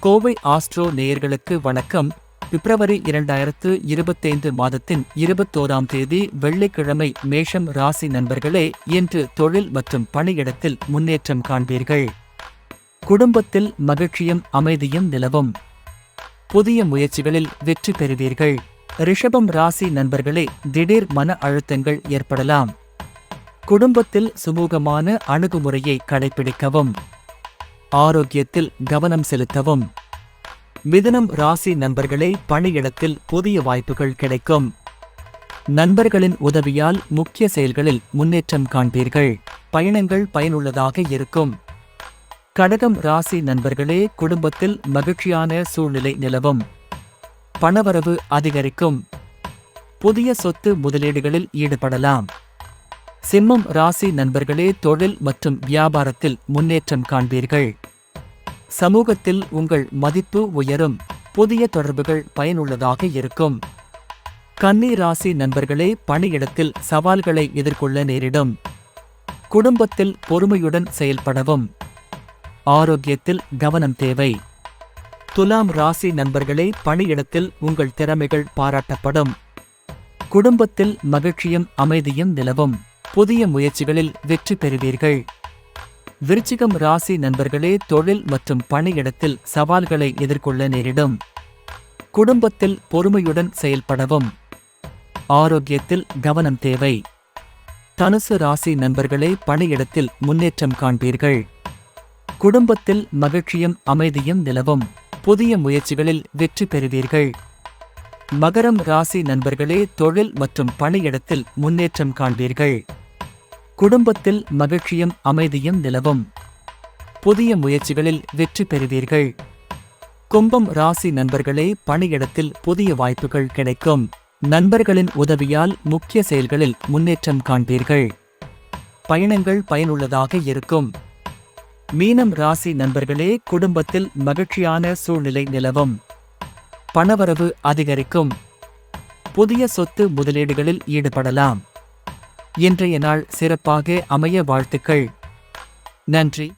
Kovai astro நேயர்களுக்கு வணக்கம். பிப்ரவரி இரண்டாயிரத்து இருபத்தைந்து மாதத்தின் இருபத்தோராம் தேதி வெள்ளிக்கிழமை மேஷம் ராசி நண்பர்களே இன்று தொழில் மற்றும் பணியிடத்தில் முன்னேற்றம் காண்பீர்கள். குடும்பத்தில் மகிழ்ச்சியும் அமைதியும் நிலவும். புதிய முயற்சிகளில் வெற்றி பெறுவீர்கள். ரிஷபம் ராசி நண்பர்களே திடீர் மன அழுத்தங்கள் ஏற்படலாம். குடும்பத்தில் சுமூகமான அணுகுமுறையை கடைபிடிக்கவும். ஆரோக்கியத்தில் கவனம் செலுத்தவும். மிதனம் ராசி நண்பர்களே பணியிடத்தில் புதிய வாய்ப்புகள் கிடைக்கும். நண்பர்களின் உதவியால் முக்கிய செயல்களில் முன்னேற்றம் காண்பீர்கள். பயணங்கள் பயனுள்ளதாக இருக்கும். கடகம் ராசி நண்பர்களே குடும்பத்தில் மகிழ்ச்சியான சூழ்நிலை நிலவும். பணவரவு அதிகரிக்கும். புதிய சொத்து முதலீடுகளில் ஈடுபடலாம். சிம்மம் ராசி நண்பர்களே தொழில் மற்றும் வியாபாரத்தில் முன்னேற்றம் காண்பீர்கள். சமூகத்தில் உங்கள் மதிப்பு உயரும் புதிய தொடர்புகள் பயனுள்ளதாக இருக்கும். கன்னி ராசி நண்பர்களே பணியிடத்தில் சவால்களை எதிர்கொள்ள நேரிடும். குடும்பத்தில் பொறுமையுடன் செயல்படவும். ஆரோக்கியத்தில் கவனம் தேவை. துலாம் ராசி நண்பர்களே பணியிடத்தில் உங்கள் திறமைகள் பாராட்டப்படும். குடும்பத்தில் மகிழ்ச்சியும் அமைதியும் நிலவும். புதிய முயற்சிகளில் வெற்றி பெறுவீர்கள். விருச்சிகம் ராசி நண்பர்களே தொழில் மற்றும் பணியிடத்தில் சவால்களை எதிர்கொள்ள நேரிடும். குடும்பத்தில் பொறுமையுடன் செயல்படவும். ஆரோக்கியத்தில் கவனம் தேவை. தனுசு ராசி நண்பர்களே பணியிடத்தில் முன்னேற்றம் காண்பீர்கள். குடும்பத்தில் மகிழ்ச்சியும் அமைதியும் நிலவும். புதிய முயற்சிகளில் வெற்றி பெறுவீர்கள். மகரம் ராசி நண்பர்களே தொழில் மற்றும் பணியிடத்தில் முன்னேற்றம் காண்பீர்கள். குடும்பத்தில் மகிழ்ச்சியும் அமைதியும் நிலவும். புதிய முயற்சிகளில் வெற்றி பெறுவீர்கள். கும்பம் ராசி நண்பர்களே பணியிடத்தில் புதிய வாய்ப்புகள் கிடைக்கும். நண்பர்களின் உதவியால் முக்கிய செயல்களில் முன்னேற்றம் காண்பீர்கள். பயணங்கள் பயனுள்ளதாக இருக்கும். மீனம் ராசி நண்பர்களே குடும்பத்தில் மகிழ்ச்சியான சூழ்நிலை நிலவும். பணவரவு அதிகரிக்கும். புதிய சொத்து முதலீடுகளில் ஈடுபடலாம். இன்றைய நாள் சிறப்பாக அமைய வாழ்த்துக்கள். நன்றி.